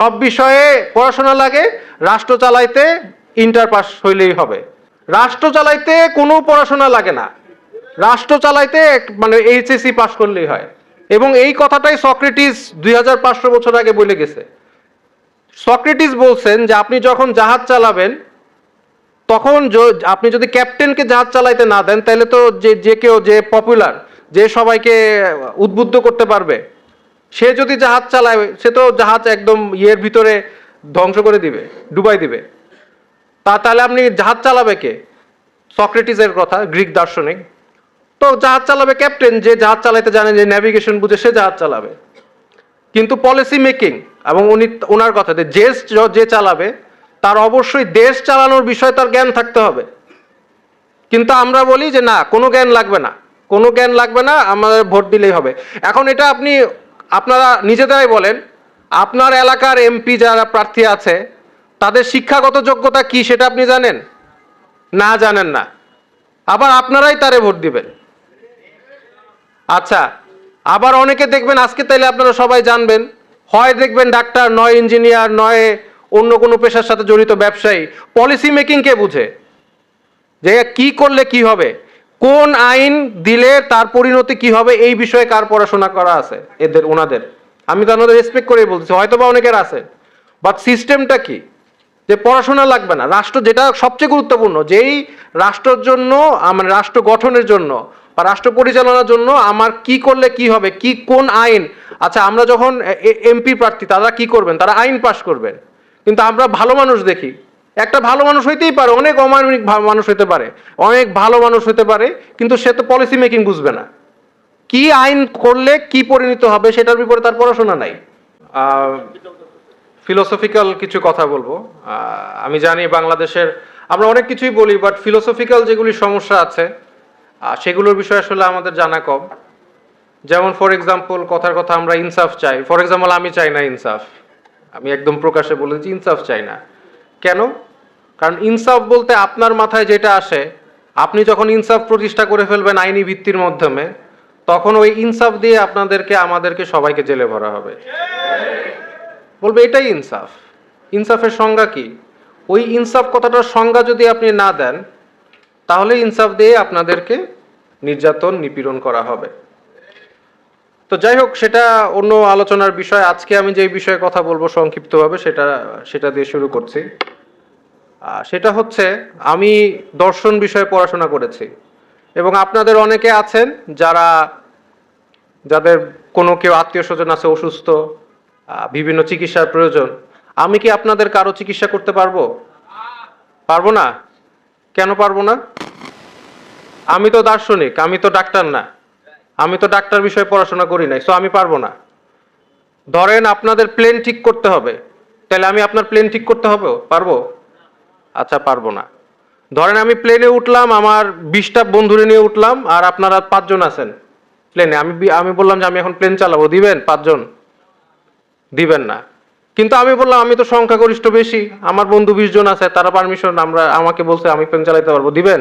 সব বিষয়ে পড়াশোনা লাগে, রাষ্ট্র চালাইতে ইন্টার পাস হইলেই হবে। রাষ্ট্র চালাইতে কোনো পড়াশোনা লাগে না। রাষ্ট্র চালাইতে মানে এইচএসসি পাস করলেই হয়। এবং এই কথাটাই সক্রেটিস দুই হাজার পাঁচশো বছর আগে বলে গেছে। সক্রেটিস বলছেন যে, আপনি যখন জাহাজ চালাবেন, তখন আপনি যদি ক্যাপ্টেনকে জাহাজ চালাইতে না দেন, তাহলে তো যে যে কেউ, যে পপুলার যে সবাইকে উদ্বুদ্ধ করতে পারবে সে যদি জাহাজ চালায়, সে তো জাহাজ একদম ইয়ের ভিতরে ধ্বংস করে দিবে, ডুবাই দিবে। তা তাহলে আপনি জাহাজ চালাবে কে? সক্রেটিসের কথা, গ্রিক দার্শনিক। তো জাহাজ চালাবে ক্যাপ্টেন, যে জাহাজ চালাইতে জানে যে ন্যাভিগেশন বুঝে সে জাহাজ চালাবে। কিন্তু পলিসি মেকিং এবং উনি, ওনার কথা যে যে যে চালাবে, তার অবশ্যই দেশ চালানোর বিষয়ে তার জ্ঞান থাকতে হবে। কিন্তু আমরা বলি যে না, কোনো জ্ঞান লাগবে না। কোনো জ্ঞান লাগবে না, আমাদের ভোট দিলেই হবে। এখন এটা আপনি আপনারা নিজেদেরাই বলেন, আপনার এলাকার এমপি যারা প্রার্থী আছে, তাদের শিক্ষাগত যোগ্যতা কি সেটা আপনি জানেন? না জানেন না। আবার আপনারাই তারে ভোট দিবেন। আচ্ছা আবার অনেকে দেখবেন, আজকে তাইলে আপনারা সবাই জানবেন, হয় দেখবেন ডাক্তার, নয় ইঞ্জিনিয়ার, নয় অন্য কোনো পেশার সাথে জড়িত ব্যবসায়ী পলিসি মেকিং কে বুঝে? যে কি করলে কি হবে? কোন আইন দিলে তার পরিণতি কি হবে? এই বিষয়ে কার পড়াশোনা করা আছে? এদের, ওনাদের। আমি তো ওনাদের রেসপেক্ট করেই বলছি হয়তো বা অনেকের আছে। বাট সিস্টেমটা কি? যে পড়াশোনা লাগবে না। রাষ্ট্র যেটা সবচেয়ে গুরুত্বপূর্ণ, যেই রাষ্ট্রের জন্য মানে রাষ্ট্র গঠনের জন্য বা রাষ্ট্র পরিচালনার জন্য আমার কি করলে কি হবে? কি, কোন আইন? আচ্ছা আমরা যখন এমপি প্রার্থী, তারা কি করবেন? তারা আইন পাশ করবেন। কিন্তু আমরা ভালো মানুষ দেখি। একটা ভালো মানুষ হইতেই পারে, অনেক অমানবিক মানুষ হতে পারে, অনেক ভালো মানুষ হতে পারে, কিন্তু সে তো পলিসি মেকিং বুঝবে না। কি আইন করলে কি পরিণত হবে সেটার বিপরে তার পড়াশোনা নাই। ফিলোসফিক্যাল কিছু কথা বলব। আমি জানি বাংলাদেশের, আমরা অনেক কিছুই বলি বাট ফিলোসফিক্যাল যেগুলি সমস্যা আছে সেগুলোর বিষয়ে আসলে আমাদের জানা কম। যেমন ফর এক্সাম্পল কথার কথা আমরা ইনসাফ চাই। ফর এক্সাম্পল আমি চাই না ইনসাফ। আমি একদম প্রকাশে বলেছি ইনসাফ চাই না। কেন? কারণ ইনসাফ বলতে আপনার মাথায় যেটা আসে, আপনি যখন ইনসাফ প্রতিষ্ঠা করে ফেলবেন আইনি ভিত্তির মাধ্যমে, তখন ওই ইনসাফ দিয়ে আপনাদেরকে, আমাদেরকে সবাইকে জেলে ভরা হবে। বলবে এটাই ইনসাফ। ইনসাফের সংজ্ঞা কি? ওই ইনসাফ কথাটার সংজ্ঞা যদি আপনি না দেন, তাহলে ইনসাফ দিয়ে আপনাদেরকে নির্যাতন, নিপীড়ন করা হবে। তো যাই হোক, সেটা অন্য আলোচনার বিষয়। আজকে আমি যে বিষয়ে কথা বলব সংক্ষিপ্তভাবে, সেটা সেটা দিয়ে শুরু করছি। সেটা হচ্ছে আমি দর্শন বিষয়ে পড়াশোনা করেছি। এবং আপনাদের অনেকে আছেন যারা, যাদের কোনো কেউ আত্মীয় স্বজন আছে, অসুস্থ বিভিন্ন চিকিৎসার প্রয়োজন, আমি কি আপনাদের কারও চিকিৎসা করতে পারব? পারব না? কেন পারব না? আমি তো দার্শনিক, আমি তো ডাক্তার না। আমি তো ডাক্তার বিষয়ে পড়াশোনা করি নাই সো আমি পারব না। ধরেন আপনাদের প্লেন ঠিক করতে হবে, তাহলে আমি আপনার প্লেন ঠিক করতে হবে, পারব? আচ্ছা পারব না। ধরেন আমি প্লেনে উঠলাম, আমার বিশটা বন্ধুরে নিয়ে উঠলাম, আর আপনারা পাঁচজন আছেন প্লেনে আমি আমি বললাম যে আমি এখন প্লেন চালাবো, দিবেন পাঁচজন? দিবেন না। কিন্তু আমি বললাম, আমি তো সংখ্যাগরিষ্ঠ বেশি, আমার বন্ধু বিশ জন আছে, তারা পারমিশন আমরা, আমাকে বলছে, আমি প্লেন চালাইতে পারব, দিবেন?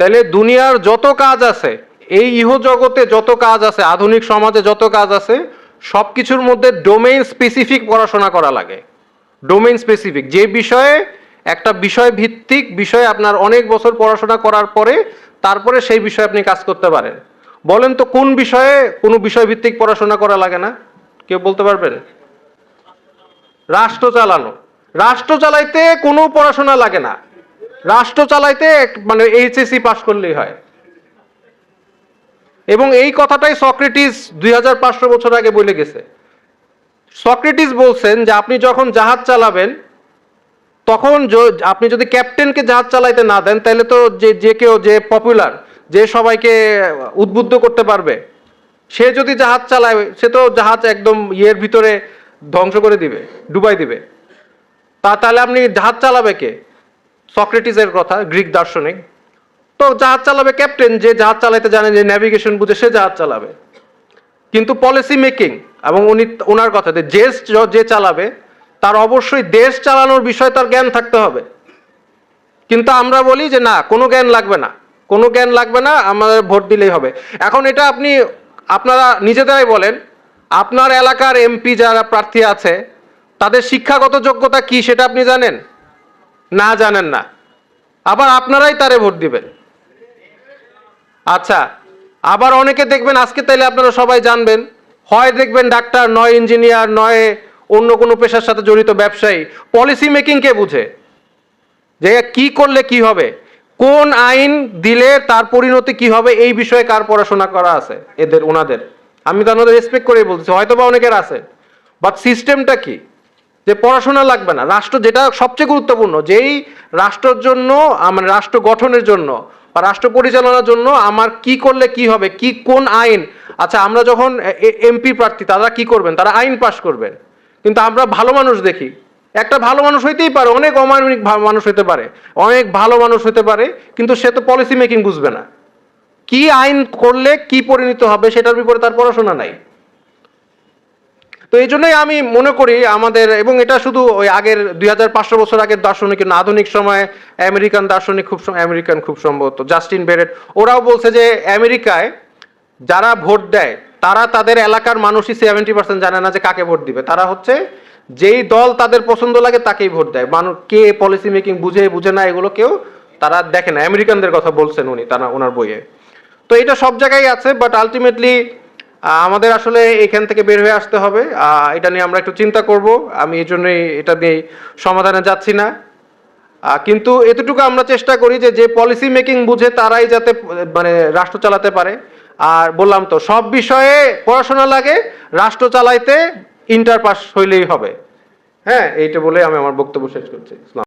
তাহলে দুনিয়ার যত কাজ আছে, এই ইহ জগতে যত কাজ আছে, আধুনিক সমাজে যত কাজ আছে সব কিছুর মধ্যে ডোমেইন স্পেসিফিক পড়াশোনা করা লাগে। ডোমেইন স্পেসিফিক যে বিষয়ে একটা বিষয় ভিত্তিক বিষয়ে আপনার অনেক বছর পড়াশোনা করার পরে তারপরে সেই বিষয়ে আপনি কাজ করতে পারেন। বলেন তো কোন বিষয়ে কোনো বিষয় ভিত্তিক পড়াশোনা করা লাগে না? কেউ বলতে পারবেন? রাষ্ট্র চালানো। রাষ্ট্র চালাইতে কোনো পড়াশোনা লাগে না। রাষ্ট্র চালাইতে মানে এইচএসসি পাশ করলেই হয়। এবং এই কথাটাই সক্রেটিস দুই হাজার পাঁচশো বছর আগে বলে গেছে। সক্রেটিস বলছেন যে আপনি যখন জাহাজ চালাবেন তখন আপনি যদি ক্যাপ্টেনকে জাহাজ চালাইতে না দেন, তাহলে তো যে যে কেউ, যে পপুলার যে সবাইকে উদ্বুদ্ধ করতে পারবে, সে যদি জাহাজ চালায়, সে তো জাহাজ একদম ইয়ের ভিতরে ধ্বংস করে দিবে, ডুবাই দিবে। তা তাহলে আপনি জাহাজ চালাবে কে? সক্রেটিসের কথা, গ্রিক দার্শনিক। তো জাহাজ চালাবে ক্যাপ্টেন, যে জাহাজ চালাইতে জানে, যে ন্যাভিগেশন বুঝে সে জাহাজ চালাবে। কিন্তু পলিসি মেকিং এবং উনি, ওনার কথা যে যে যে চালাবে তার অবশ্যই দেশ চালানোর বিষয়ে তার জ্ঞান থাকতে হবে। কিন্তু আমরা বলি যে না, কোনো জ্ঞান লাগবে না। কোনো জ্ঞান লাগবে না, আমাদের ভোট দিলেই হবে। এখন এটা আপনি, আপনারা নিজেদেরাই বলেন, আপনার এলাকার এমপি যারা প্রার্থী আছে, তাদের শিক্ষাগত যোগ্যতা কি সেটা আপনি জানেন? না জানেন না। আবার আপনারাই তারে ভোট দিবেন। আচ্ছা আবার অনেকে দেখবেন, আজকে তাইলে আপনারা সবাই জানবেন, হয় দেখবেন ডাক্তার, নয় ইঞ্জিনিয়ার, নয় অন্য কোনো পেশার সাথে জড়িত ব্যবসায়ী পলিসি মেকিং কে বুঝে? যে কি করলে কি হবে? কোন আইন দিলে তার পরিণতি কি হবে? এই বিষয়ে কার পড়াশোনা করা আছে? এদের, ওনাদের। আমি তো ওনাদের রেসপেক্ট করেই বলছি হয়তো বা অনেকের আছে। বাট সিস্টেমটা কি? যে পড়াশোনা লাগবে না। রাষ্ট্র যেটা সবচেয়ে গুরুত্বপূর্ণ, যেই রাষ্ট্রের জন্য আমার রাষ্ট্র গঠনের জন্য বা রাষ্ট্র পরিচালনার জন্য আমার কি করলে কি হবে, কি কোন আইন? আচ্ছা আমরা যখন এমপি প্রার্থী, তারা কি করবেন? তারা আইন পাশ করবেন। কিন্তু আমরা ভালো মানুষ দেখি। একটা ভালো মানুষ হইতেই পারে, অনেক অমানবিক মানুষ হতে পারে, অনেক ভালো মানুষ হতে পারে, কিন্তু সে তো পলিসি মেকিং বুঝবে না। কি আইন করলে কি পরিণত হবে সেটার বিপরে তার পড়াশোনা নাই। তো এই জন্যই আমি মনে করি আমাদের, এবং এটা শুধু ওই আগের দুই হাজার পাঁচশো বছর আগের দার্শনিক আধুনিক সময়ে আমেরিকান দার্শনিক খুব আমেরিকান খুব সম্ভবত, জাস্টিন বেরেট, ওরাও বলছে যে আমেরিকায় যারা ভোট দেয় তারা তাদের এলাকার মানুষই সেভেন্টি পার্সেন্ট জানে না যে কাকে ভোট দিবে। তারা হচ্ছে যেই দল তাদের পছন্দ লাগে তাকেই ভোট দেয়। মানুষ কে পলিসি মেকিং বুঝে বুঝে না এগুলো কেউ তারা দেখে না। আমেরিকানদের কথা বলছেন উনি তারা ওনার বইয়ে। তো এটা সব জায়গায় আছে বাট আলটিমেটলি আমাদের আসলে এখান থেকে বের হয়ে আসতে হবে। এটা নিয়ে আমরা একটু চিন্তা করব। আমি এই জন্যই এটা নিয়ে সমাধানে যাচ্ছি না। কিন্তু এতটুকু আমরা চেষ্টা করি যে যে পলিসি মেকিং বুঝে তারাই যাতে মানে রাষ্ট্র চালাতে পারে। আর বললাম তো, সব বিষয়ে পড়াশোনা লাগে, রাষ্ট্র চালাইতে ইন্টার পাস হইলেই হবে। হ্যাঁ এইটা বলে আমি আমার বক্তব্য শেষ করছি।